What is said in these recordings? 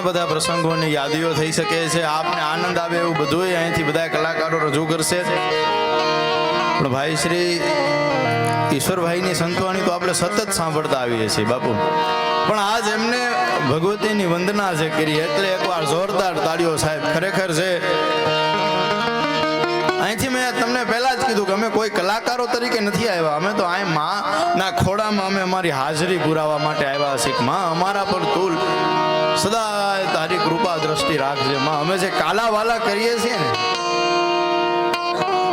ઘણા બધા પ્રસંગોની યાદીઓ થઈ શકે છે. આપને આનંદ આવે એવું બધું અહીંથી બધા કલાકારો રજૂ કરશે. પણ ભાઈ શ્રી ઈશ્વરભાઈની સંતવાણી તો આપણે સતત સાંભળતા આવીએ છીએ, બાપુ. પણ આજ એમને ભગવતીની વંદના છે કરી, એટલે એકવાર જોરદાર તાળીઓ સાહેબ ખરેખર છે અહીંથી મેં તમને પહેલા જ કીધું કે અમે કોઈ કલાકારો તરીકે નથી આવ્યા. અમે તો આ માં ખોડામાં અમે અમારી હાજરી પુરાવવા માટે આવ્યા છીએ. માં અમારા પર તુલ. સદાય તારી કૃપા દ્રષ્ટિ રાખજે. માં, અમે જે કાલા વાલા કરીએ છીએ ને,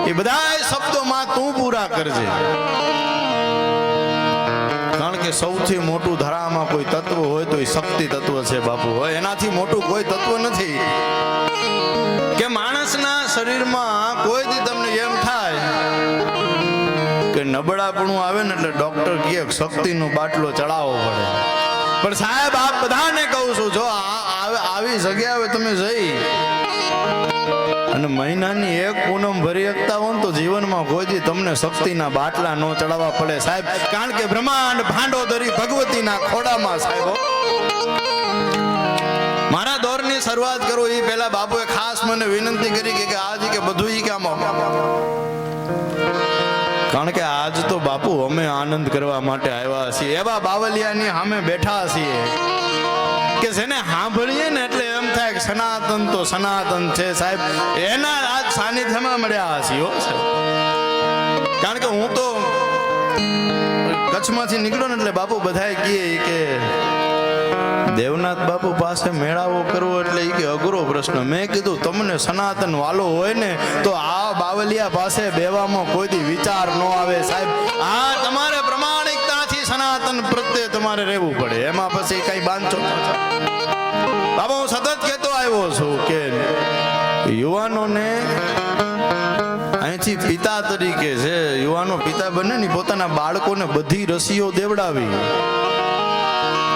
એ બધા શબ્દોમાં તું પૂરા કરજે. કારણ કે સૌથી મોટું ધરામાં કોઈ તત્વ હોય તો એ શક્તિ તત્વ છે બાપુ. હોય એનાથી મોટું કોઈ તત્વ નથી. કે માણસના શરીરમાં કોઈ દી તમને એમ થાય કે નબળાપણું આવે ને એટલે ડોક્ટર કહે શક્તિનો બાટલો ચડાવવો પડે. પણ સાહેબ આપ બધાને કહું છું, જો આ- આવી જગ્યાએ તમે જઈ. અને મહિનાની એક પૂનમ ભરી શકતા હો તો જીવનમાં ગોજી તમને શક્તિના બાટલા ન ચડાવવા પડે સાહેબ. કારણ કે બ્રહ્માંડ ભાંડોદરી ભગવતીના ખોડામાં સાહેબ. મારા દોરની શરૂઆત કરું એ પહેલા બાપુએ ખાસ મને વિનંતી કરી કે આજ કે બધું ઈ કામ કારણ કે આજ તો બાપુ અમે આનંદ કરવા માટે આવ્યા છીએ. એવા બાવલિયાની સામે બેઠા છીએ. કે જેને સાંભળીએ ને એટલે એમ થાય કે સનાતન તો સનાતન છે સાહેબ. એના આજ સાનિધ્યમાં મળ્યા હો સાહેબ. કારણ કે હું તો કચ્છમાંથી નીકળ્યો ને એટલે બાપુ બધાએ કહે કે દેવનાથ બાપુ પાસે મેળાવો કરવો એટલે એ કે અઘરો પ્રશ્ન. મેં કીધું, તમને સનાતન વાલો હોય ને તો આ બાવલિયા પાસે બેવામાં કોઈથી વિચાર ન આવે સાહેબ. આ તમારે સનાતન પ્રત્યે તમારે રહેવું પડે. એમાં પછી કઈ બાંધો બાબા, હું સતત કહેતો આવ્યો છું કે યુવાનોને અહીંથી પિતા તરીકે છે, યુવાનો પિતા બને ને પોતાના બાળકોને બધી રસીઓ દેવડાવી.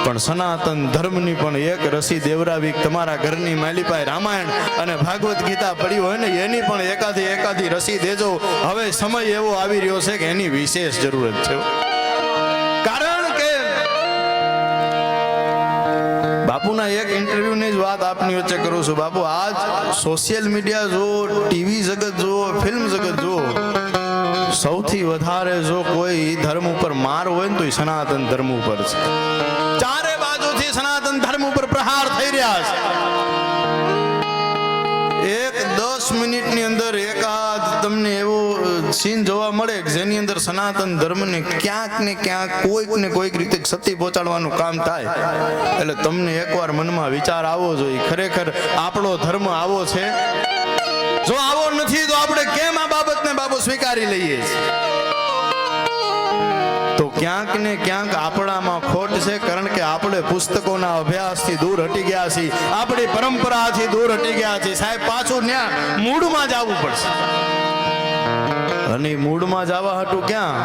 પણ સનાતન ધર્મની પણ એક રસી દેવરાવી તમારા ઘરની માલિપાએ રામાયણ અને ભાગવત ગીતા પડી હોય ને, એની પણ એકાદી એકાદી રસી દેજો. હવે સમય એવો આવી રહ્યો છે કે એની વિશેષ જરૂરત છે. કારણ કે એક ઇન્ટરવ્યુની જ વાત આપની વચ્ચે કરું છું. બાપુ, આજ સોશિયલ મીડિયા જો ટીવી જગત જો ફિલ્મ જગત જો સૌથી વધારે જો કોઈ ધર્મ ઉપર માર હોય ને તો એ સનાતન ધર્મ ઉપર છે. સીન જોવા મળે જેની અંદર સનાતન ધર્મને ક્યાંક ને ક્યાંક કોઈક ને કોઈક રીતે ક્ષતિ પહોંચાડવાનું કામ થાય. એટલે તમને એકવાર મનમાં વિચાર આવવો જોઈએ. ખરેખર આપણો ધર્મ આવો છે. જો આવો નથી, તો આપણે કેમ આ બાબતને બાબુ સ્વીકારી લઈએ તો ક્યાંક ને ક્યાંક આપણામાં ખોટ છે, કારણ કે આપણે પુસ્તકોના અભ્યાસથી દૂર હટી ગયા છીએ. આપણી પરંપરાથી દૂર હટી ગયા છીએ. સાહેબ, પાછું ન્યા મૂળમાં જ આવવું પડશે. અને મૂળમાં જવા હતું ક્યાં?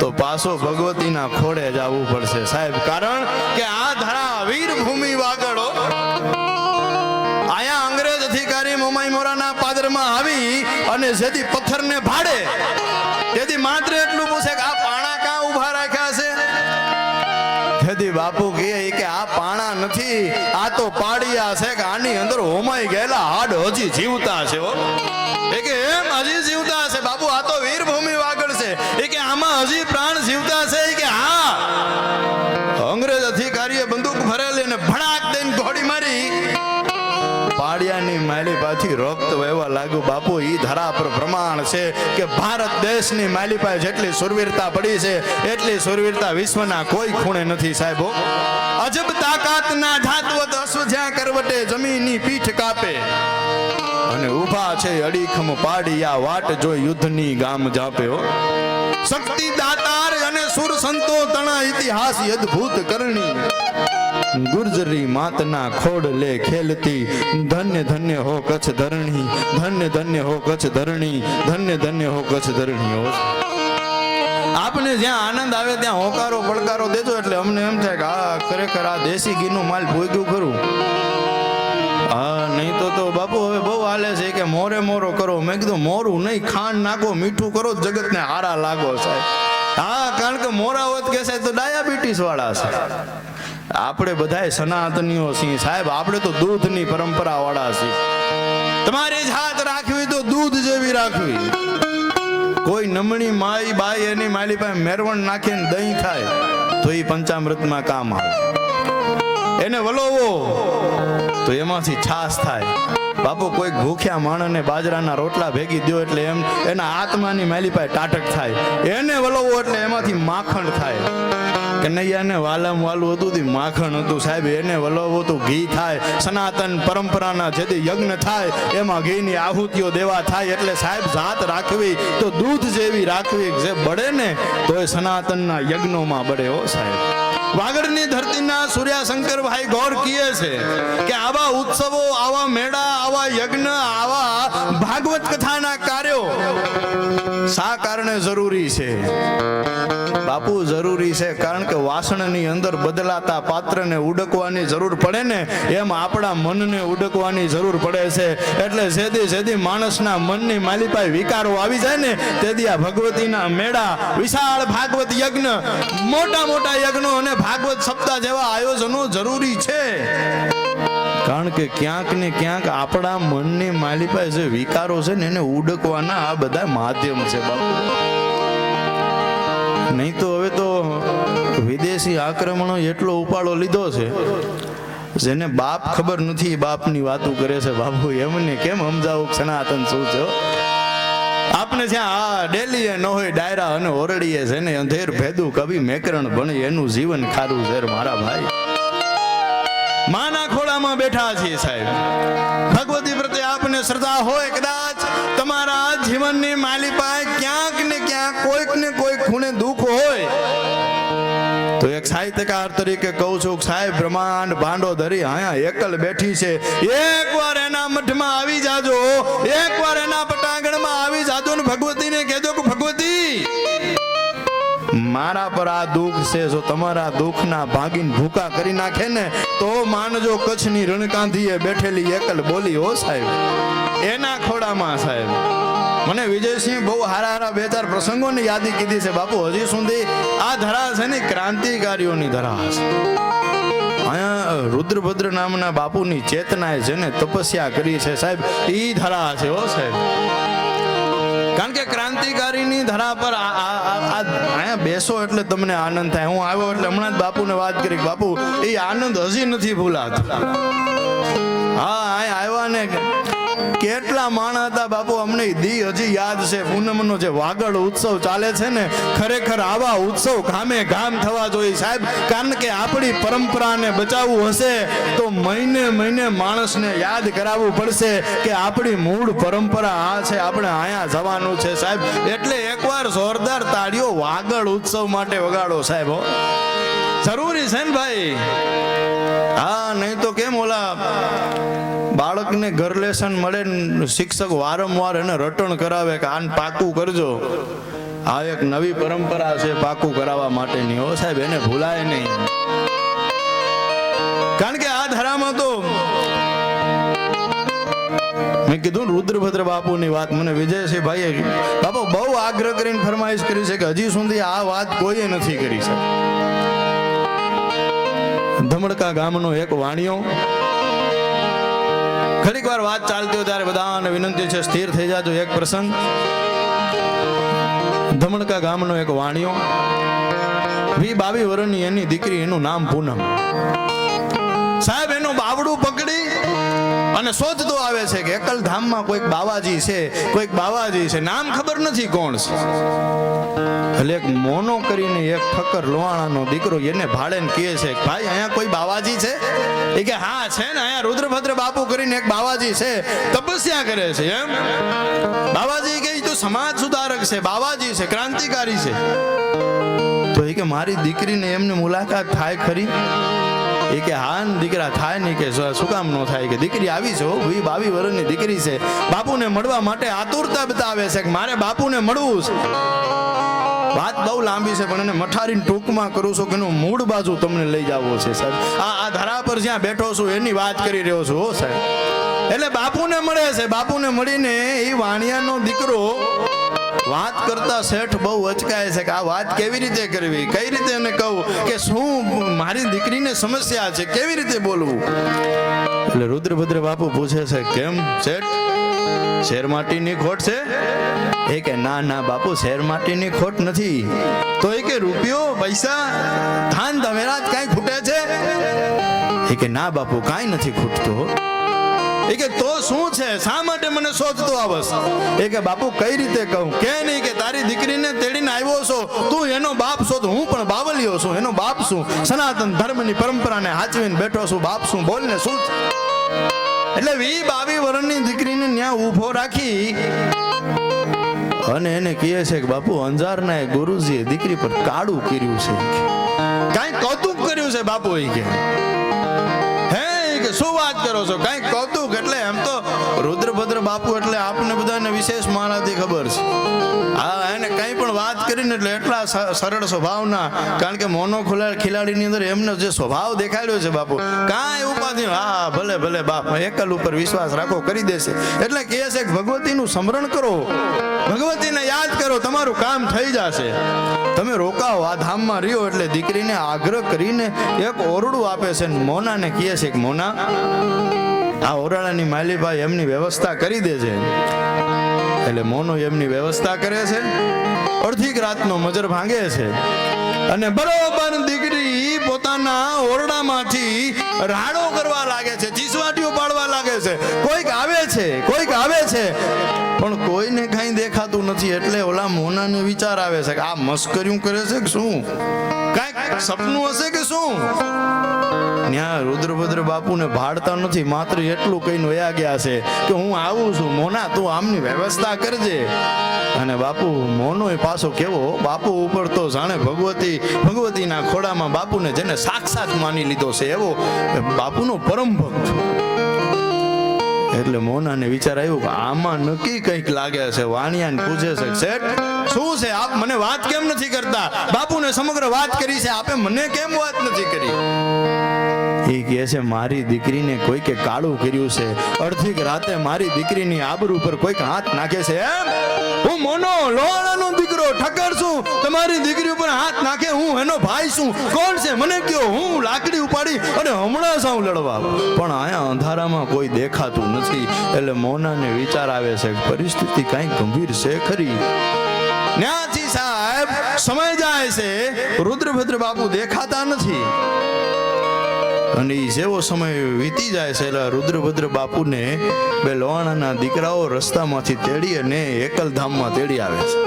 તો પાછો ભગવતીના ખોડે જવું પડશે. સાહેબ, કારણ કે આ ધરા વીર ભૂમિ વાગડો આયા અંગ્રેજ અધિકારી મોમાઈ મોરાના પાદરમાં આવી અને જેથી પથ્થરને ભાડે તેથી માત્ર એટલું પૂછે કે આ પાણા ક્યાં ઊભા રાખ્યા છે? જેથી બાપુ કહે કે આ પાણા નથી, આ તો પાડિયા છે કે આની અંદર હોમાઈ ગયેલા હાડ હજી જીવતા છે હો. પાડિયાની માલી પાછી રક્ત વહેવા લાગ્યું. બાપુ એ ધરા પર પ્રમાણ છે કે ભારત દેશની માલી પાસે જેટલી સુરવીરતા પડી છે, એટલી સુરવીરતા વિશ્વના કોઈ ખૂણે નથી સાહેબો. અજબ તાકાતના ધાતવત અશ્વજ્યા કરવટે જમીનની પીઠ કાપે. અને ઊભા છે અડીખમ પાડિયા વાટ જો યુદ્ધની ગામ જાપ્યો શક્તિ દાતાર અને સુર સંતો તણા ઇતિહાસ અદ્ભુત કરણી. ગુર્જરી માતના ખોડ લે ખેલતી, ધન્ય ધન્ય હો કચ્છ ધરણી, ધન્ય ધન્ય હો કચ્છ ધરણી, ધન્ય ધન્ય હો કચ્છ ધરણી હો. આપને જ્યાં આનંદ આવે ત્યાં હોકારો પડકારો દેજો એટલે અમને એમ થાય કે આ ખરેખર આ દેશી ઘીનું માલ ભોગ્યું ખરું. હા, નહીં તો તો બાપુ હવે બહુ હાલે છે કે મોરે મોરો કરો. મેં કીધું, મોરું નહીં, ખાંડ નાખો, મીઠું કરો, જગતને હારા લાગો સાહેબ. હા, કારણ કે મોરા હોત કે સાહેબ તો ડાયાબિટીસ વાળા છે. આપણે બધાય સનાતનીઓ છીએ. સાહેબ, આપણે તો દૂધની પરંપરા વાળા છીએ. તમારી જાત રાખવી તો દૂધ જેવી રાખવી. કોઈ નમણી માઈ બાઈ એની માલી પાસે મેરવણ નાખીને દહીં ખાય, તો એ પંચામૃતમાં કામ આવે. એને વલોવો, તો એમાંથી છાશ થાય. બાપુ કોઈક ભૂખ્યા માણસને બાજરાના રોટલા ભેગી દો એટલે એમ એના આત્માની માલી પાસે ટાટક થાય. એને વલોવો એટલે એમાંથી માખણ થાય. કનૈયાને વાલમ વાલું હતું તે માખણ હતું. સાહેબ, એને વલોવો તો ઘી થાય. સનાતન પરંપરાના જે યજ્ઞ થાય, એમાં ઘીની આહુતિઓ દેવા થાય. એટલે સાહેબ, જાત રાખવી તો દૂધ જેવી રાખવી. જે બળે ને, તો એ સનાતનના યજ્ઞોમાં બળે હો સાહેબ. વાગડની ધરતીના સૂર્યાશંકરભાઈ ગૌર કહે છે કે આવા ઉત્સવો, આવા મેળા, આવા યજ્ઞ, આવા ભાગવત કથાના કાર્યો શા કારણે જરૂરી છે? બાપુ, જરૂરી છે કારણ કે વાસણની અંદર બદલાતા પાત્રને ઉડકવાની જરૂર પડે ને, એમ આપણા મનને ઉડકવાની જરૂર પડે છે. એટલે જેદી જેદી માણસના મનની માલિપાઈ વિકારો આવી જાય ને, તેદી આ ભગવતીના મેળા, વિશાળ ભાગવત યજ્ઞ, મોટા મોટા યજ્ઞો અને ભાગવત સપ્તાહ જેવા આયોજનો જરૂરી છે. કારણ કે ક્યાંક ને ક્યાંક આપણા મનની માલિપાઈ જે વિકારો છે ને એને ઉડકવાના આ બધા માધ્યમ છે બાપુ. નહીં તો હવે તો વિદેશી આક્રમણો એટલો ઉપાડો લીધો છે, જેને બાપ ખબર નથી બાપની વાતો કરે છે. બાપુ, એમને કેમ સમજાવું? સનાતન શું છો આપણે જ્યાં આ ડેલી ન હોય ડાયરા અને ઓરડીએ છે ને અંધેર ભેદું કવિ મેકરણ ભણે એનું જીવન ખારું છે મારા ભાઈ. માના ખોળામાં બેઠા છીએ સાહેબ. ભગવતી પ્રત્યે આપને શ્રદ્ધા હોય કદાચ તમારા જીવનની માલી પાસે ક્યાંક ને ક્યાંક કોઈક ને કોઈક ખૂણે દુઃખ હોય. તો એક સાહિત્યકાર તરીકે કહું છું સાહેબ, બ્રહ્માંડ ભાંડો ધરી અહીંયા એકલ બેઠી છે. એકવાર એના મઠમાં આવી જાજો. એકવાર એના પટાંગણમાં આવી જાજો ને ભગવતીને કહેજો કે, ભગવતી, મારા પર આ દુઃખ છે. જો તમારા દુઃખના ભાગીને ભૂકા કરી નાખે ને તો માનજો કચ્છની રણકાંધીએ બેઠેલી એકલ બોલી, હો સાહેબ, એના ખોડામાં સાહેબ. મને વિજયસિંહ બહુ હારા હારા બે ચાર પ્રસંગોની યાદી કીધી છે, બાપુ, હજી સુધી આ ધરા છે ને ક્રાંતિકારીઓની ધરા છે રુદ્રભદ્ર નામના બાપુની ચેતનાએ જેને તપસ્યા કરી છે, સાહેબ એ ધરા છે, હો સાહેબ. કારણ કે ક્રાંતિકારીની ધરા પર અહીંયા બેસો એટલે તમને આનંદ થાય. હું આવ્યો એટલે હમણાં જ બાપુને વાત કરી બાપુ એ આનંદ હજી નથી ભૂલાતો. હા અહીંયા આવ્યા ને કેટલા માણસ હતા બાપુ? અમને દી હજી યાદ છે. પૂનમનો જે વાગડ ઉત્સવ ચાલે છે ને, ખરેખર આવા ઉત્સવ ગામે ગામ થવા જોઈએ. સાહેબ, કારણ કે આપણી પરંપરાને બચાવવું હશે, તો મહિને મહિને માણસને યાદ કરાવવું પડશે કે આપણી મૂળ પરંપરા આ છે, આપણે અહીંયા જવાનું છે. સાહેબ, એટલે એકવાર જોરદાર તાળીઓ વાગડ ઉત્સવ માટે વગાડો સાહેબ જરૂરી છે ને ભાઈ. હા, નહીં તો કેમ ઓલા બાળકને ઘર લેસન મળે શિક્ષક વારંવાર એને રટણ કરાવે કે આને પાકું કરજો. આ એક નવી પરંપરા છે પાકું કરાવવા માટેની. ઓ સાહેબ, એને ભૂલાય નહીં. કારણ કે આ ધરામાં તો મેં કીધું રુદ્રભદ્ર બાપુની વાત. મને વિજયસિંહ ભાઈએ બાપુ બહુ આગ્રહ કરીને ફરમાઈશ કરી છે કે હજી સુધી આ વાત કોઈએ નથી કરી છે ધમડકા ગામનો એક વાણિયો ઘડીક વાર વાત ચાલતી હોય ત્યારે બધાને વિનંતી છે, સ્થિર થઈ જાજો એક પ્રસંગ. ધમણકા ગામનો એક વાણિયો. વી બાવી વર્ષની એની દીકરી એનું નામ પૂનમ. સાહેબ, એનું બાવડું પકડી. અને શોધતો આવે છે કે એકલ ધામમાં કોઈક બાવાજી છે, કોઈક બાવાજી છે. નામ ખબર નથી કોણ છે. એટલે એક મોનો કરીને એક ઠક્કર લોહાણાનો દીકરો એને ભાડે કહે છે ભાઈ, અહીંયા કોઈ બાવાજી છે? એ કે હા, છે ને, અહીંયા રુદ્રભદ્ર બાપુ કરીને એક બાવાજી છે. તપસ્યા કરે છે એમ. બાવાજી કે તો સમાજ સુધારક છે, બાવાજી છે, ક્રાંતિકારી છે. તો એ કે, મારી દીકરીને એમને મુલાકાત થાય ખરી? એ કે હા, દીકરા થાય નહીં કે શું કામ ન થાય કે? દીકરી આવી છે વી બાવી વર્ષની દીકરી છે. બાપુને મળવા માટે આતુરતા બતાવે છે કે મારે બાપુને મળવું છે. વાત બહુ લાંબી છે, પણ એને મઠારીને ટૂંકમાં કરું છું કે એનું મૂળ બાજુ તમને લઈ જવો છે, સાહેબ. આ આ ધરા પર જ્યાં બેઠો છું, એની વાત કરી રહ્યો છું, હો, સાહેબ. એટલે બાપુને મળે છે, બાપુને મળીને એ વાણિયાનો દીકરો વાત કરતા શેઠ બહુ અચકાય છે કે આ વાત કેવી રીતે કરવી? કઈ રીતે એને કહું કે શું મારી દીકરીને સમસ્યા છે? કેવી રીતે બોલવું? એટલે રુદ્રભદ્ર બાપુ પૂછે છે, કેમ શેઠ? શેર માટીની ખોટ છે? એ કે, ના ના બાપુ, શેર માટીની ખોટ નથી. તો એ કે, રૂપિયો, પૈસા, ધાન ધમેરાત કાંઈ ખૂટે છે? એ કે, ના બાપુ, કાંઈ નથી ખૂટતું એ કે, તો શું છે? શા માટે મને શોધતો આવસ એ કે, બાપુ, કઈ રીતે કહું? કે નહીં કે, તારી દીકરીને તેડીને આવ્યો છો. તું એનો બાપ છો હું પણ બાવલિયો છું. એનો બાપ છું સનાતન ધર્મની પરંપરાને હાચવીને બેઠો છું. બાપ છું બોલને શું? એટલે વી બાવી વરણની દીકરીને ત્યાં ઊભો રાખી અને એને કહે છે કે, બાપુ, અંજારના ગુરુજીએ દીકરી પર કાળું કર્યું છે. કાંઈ કૌતુક કર્યું છે બાપુ એ કે? કે શું વાત કરો છો? કઈ કૌતુક એટલે એમ તો રુદ્રભદ્ર બાપુ એટલે આપને બધાને વિશેષ મારાથી ખબર છે. હા, એને કંઈ પણ વાત કરીને એટલે એટલા સરળ સ્વભાવના. કારણ કે મોનો ખુલા, ખિલાડીની અંદર એમનો જે સ્વભાવ દેખાડ્યો છે બાપુ, કાંઈ ઉપાધિ હા, ભલે ભલે બાપ એકલ ઉપર વિશ્વાસ રાખો, કરી દેશે. એટલે કહે છે ભગવતીનું સ્મરણ કરો. ભગવતીને યાદ કરો, તમારું કામ થઈ જશે. તમે રોકાઓ આ ધામમાં રહ્યો એટલે દીકરીને આગ્રહ કરીને એક ઓરડું આપે છે ને કહે છે મોના, આ ઓરડાની માલીભાઈ એમની વ્યવસ્થા કરી દેજે એટલે મોનો એમની વ્યવસ્થા કરે છે. અડધીક રાતનો મજર ભાંગે છે. અને બરોબર દીકરી પોતાના ઓરડામાંથી રાડો કરવા લાગે છે, ચીસવાટીઓ પાડવા લાગે છે. કોઈક આવે છે, કોઈક આવે છે. પણ કોઈને કાંઈ દેખાતું નથી એટલે ઓલા મોનાને વિચાર આવે છે કે આ મસ્કર્યું કરે છે કે શું? કાંઈક સપનું હશે કે શું? ત્યાં રુદ્રભદ્ર બાપુને ભાડતા નથી, માત્ર એટલું કહીને વયા ગયા છે કે હું આવું છું, મોના, તું આમની વ્યવસ્થા કરજે. અને બાપુ મોનો પાછો કેવો? બાપુ ઉપર તો જાણે ભગવતી, ભગવતીના ખોડામાં બાપુને જેને સાક્ષાત માની લીધો છે એવો, બાપુનો પરમ ભક્ત. એટલે મોનાને વિચાર આવ્યો કે આમાં નક્કી કંઈક લાગે છે, વાણિયાને પૂછે છે, શેઠ, શું છે? આપ મને વાત કેમ નથી કરતા? બાપુને સમગ્ર વાત કરી છે, આપે મને કેમ વાત નથી કરી? કહે છે, મારી દીકરીને કોઈકે કાળું કર્યું છે. અડધીક રાતે મારી દીકરીની આબરૂ ઉપર કોઈક હાથ નાખે છે. એમ? હું મોનો લોહાણાનો દીકરો ઠક્કર છું. તમારી દીકરી ઉપર હાથ નાખે હું એનો ભાઈ છું. કોણ છે? મને કયો, હું લાકડી ઉપાડી અને હમણાં જાઉં લડવા પણ અહીંયા અંધારામાં કોઈ દેખાતું નથી. એટલે મોનાને વિચાર આવે છે પરિસ્થિતિ કાંઈ ગંભીર છે ખરી. ન્યાથી સાહેબ, સમય જાય છે. રુદ્રભદ્ર બાપુ દેખાતા નથી. અને એ જેવો સમય વીતી જાય છે એટલે રુદ્રભદ્ર બાપુને બે લોહાણાના દીકરાઓ રસ્તામાંથી તેડી અને એકલધામમાં તેડી આવે છે.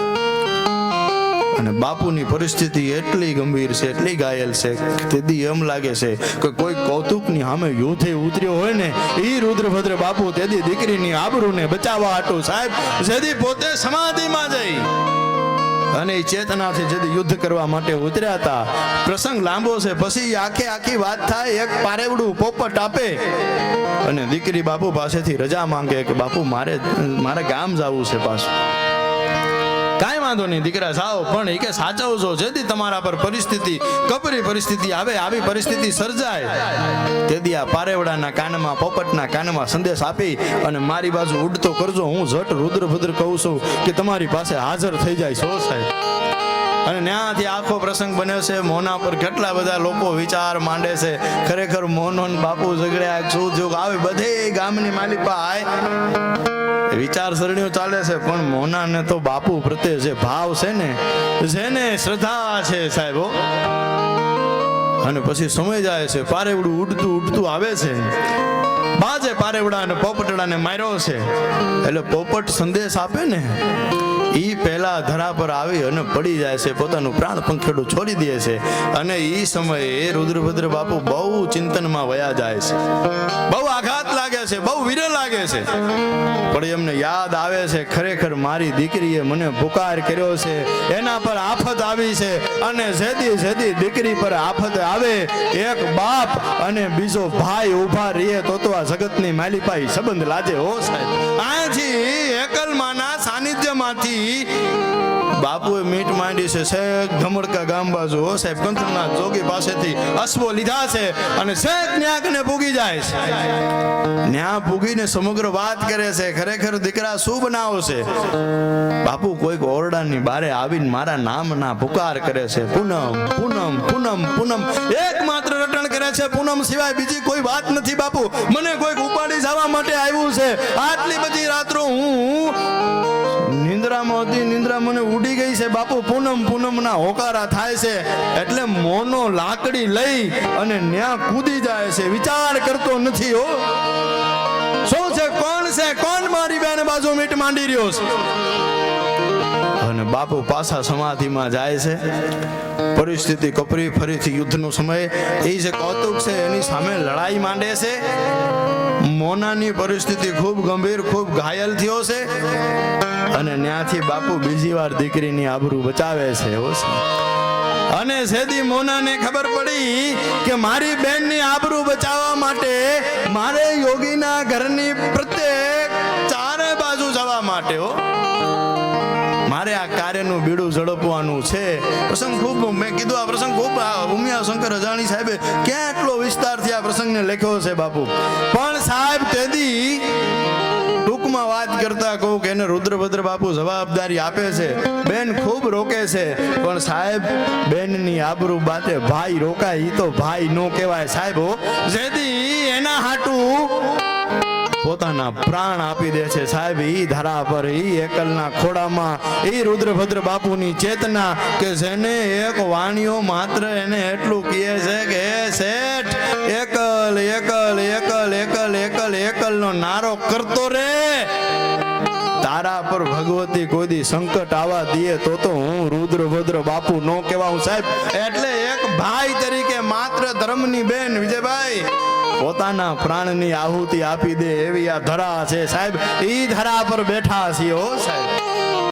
અને બાપુની પરિસ્થિતિ એટલી ગંભીર છે, એટલી ઘાયલ છે તેદી એમ લાગે છે કે કોઈ કૌતુકની સામે યુદ્ધે ઉતર્યો હોય ને એ રુદ્રભદ્ર બાપુ તેથી દીકરીની આબરૂને બચાવવા હાટું સાહેબ, જેથી પોતે સમાધિમાં જઈ. અને એ ચેતનાથી જદી યુદ્ધ કરવા માટે ઉતર્યા હતા પ્રસંગ લાંબો છે. પછી આખે આખી વાત થાય. એક પારેવડું પોપટ આપે. અને દીકરી બાપુ પાસેથી રજા માંગે કે બાપુ, મારે મારે ગામ જવું છે પાછું. કાંઈ વાંધો નહીં, દીકરા જાઓ પણ એ કે સાચવજો. જેથી તમારા પર પરિસ્થિતિ, કપરી પરિસ્થિતિ આવે, આવી પરિસ્થિતિ સર્જાય તેથી આ પારેવડાના કાનમાં, પોપટના કાનમાં સંદેશ આપી અને મારી બાજુ ઉડતો કરજો. હું ઝટ રુદ્રભદ્ર કહું છું કે તમારી પાસે હાજર થઈ જાય સો સાહેબ. અને ત્યાંથી આખો પ્રસંગ બન્યો છે. મોના પર કેટલા બધા લોકો વિચાર માંડે છે. ખરેખર મોનોન બાપુ ઝઘડ્યા શું જોગ આવે બધે ગામની માલિકા વિચાર વિચારસરણીઓ ચાલે છે, પણ મોનાને તો બાપુ પ્રત્યે જે ભાવ છે ને, જેને શ્રદ્ધા છે સાહેબો અને પછી સમય જાય છે. પારેવડું ઉડતું ઉડતું આવે છે. બાજે પારેવડા અને પોપટડાને માર્યો છે. એટલે પોપટ સંદેશ આપે ને, ઈ પહેલા ધરા પર આવી અને પડી જાય છે, પોતાનું પ્રાણ પંખેડું છોડી દે છે. અને ઈ સમયે રુદ્રભદ્ર બાપુ બહુ ચિંતનમાં વયા જાય છે. બહુ આઘાત લાગે છે, બહુ વિરહ લાગે છે. પણ એમને યાદ આવે છે, ખરેખર મારી દીકરીએ મને પુકાર કર્યો છે. એના પર આફત આવી છે અને જેદી જેદી દીકરી પર આફત આવે, એક બાપ અને બીજો ભાઈ ઊભા રહીએ તો તો આ જગતની માલિપાઈ સંબંધ લાજે હો સાહેબ. અહીંથી એકલમાના સાનિધ્યમાંથી બાપુએ મીટ માંડી છે. શેખ ધમડકા ગામ બાજુ. હો સાહેબ કંથનાથ જોગી પાસેથી અશ્વો લીધા છે અને શેખ ન્યાકને પૂગી જાય છે. ન્યા પૂગીને સમગ્ર વાત કરે છે. ખરેખર દીકરા શું બનાવો છે. બાપુ, કોઈક ઓરડાની બારે આવીને મારા નામના પુકાર કરે છે. પૂનમ પૂનમ પૂનમ પૂનમ. એકમાત્ર રટણ કરે છે પૂનમ સિવાય બીજી કોઈ વાત નથી બાપુ. મને કોઈક ઉપાડી જવા માટે આવ્યું છે. આટલી બધી રાત્રો હું નિંદ્રામાં હતી નિંદ્રા ઉડી ગઈ છે. બાપુ, પૂનમ, પૂનમના હોકારા થાય છે. એટલે મોનો લાકડી લઈ અને ન્યા કૂદી જાય છે. વિચાર કરતો નથી હો. શું છે? કોણ છે? કોણ મારી બેન બાજુ મીટ માંડી રહ્યો છે? અને બાપુ પાછા સમાધિમાં જાય છે. પરિસ્થિતિ કપરી, ફરીથી યુદ્ધનો સમય. એ જે કૌતુક છે, એની સામે લડાઈ માંડે છે. મોનાની પરિસ્થિતિ ખૂબ ગંભીર, ખૂબ ઘાયલ થયો છે. અને ત્યાંથી બાપુ બીજી વાર દીકરીની આબરૂ બચાવે છે અને સેદી મોનાને ખબર પડી કે મારી બેનની આબરૂ બચાવવા માટે મારે યોગીના ઘરની પ્રત્યેક ચારે બાજુ જવા માટે, હો. મારે આ કાર્યનું બીડું ઝડપવાનું છે. પ્રસંગ ખૂબ, મેં કીધું આ પ્રસંગ ખૂબ ઉમિયા શંકર અજાણી સાહેબે કેટલો વિસ્તારથી આ પ્રસંગને લખ્યો છે બાપુ? પણ સાહેબ, તેદી ટૂંકમાં વાત કરતા કહું કે એને રુદ્રભદ્ર બાપુ જવાબદારી આપે છે. બેન ખૂબ રોકે છે. પણ સાહેબ, બેનની આબરૂ બાતે ભાઈ રોકાય તો ભાઈ નો કહેવાય. સાહેબ જેથી એના હાટું પોતાના પ્રાણ આપી દે છે સાહેબ. ઈ ધરા પર ઈ એકલના ખોડામાં ઈ રુદ્રભદ્ર બાપુની ચેતના કે જેને એક વાણીઓ માત્ર એને એટલું કહે છે કે, હે શેઠ, એકલ એકલ એકલ એકલ એકલ, એકલનો નારો કરતો રે. તારા પર ભગવતી કોઈ સંકટ આવા દે તો તો હું રુદ્રભદ્ર બાપુ નો કહેવાઉં સાહેબ. એટલે એક ભાઈ તરીકે માત્ર ધર્મની બેન વિજયભાઈ પોતાના પ્રાણની આહુતિ આપી દે એવી આ ધરા છે સાહેબ. ઈ ધરા પર બેઠા છીએ હો સાહેબ.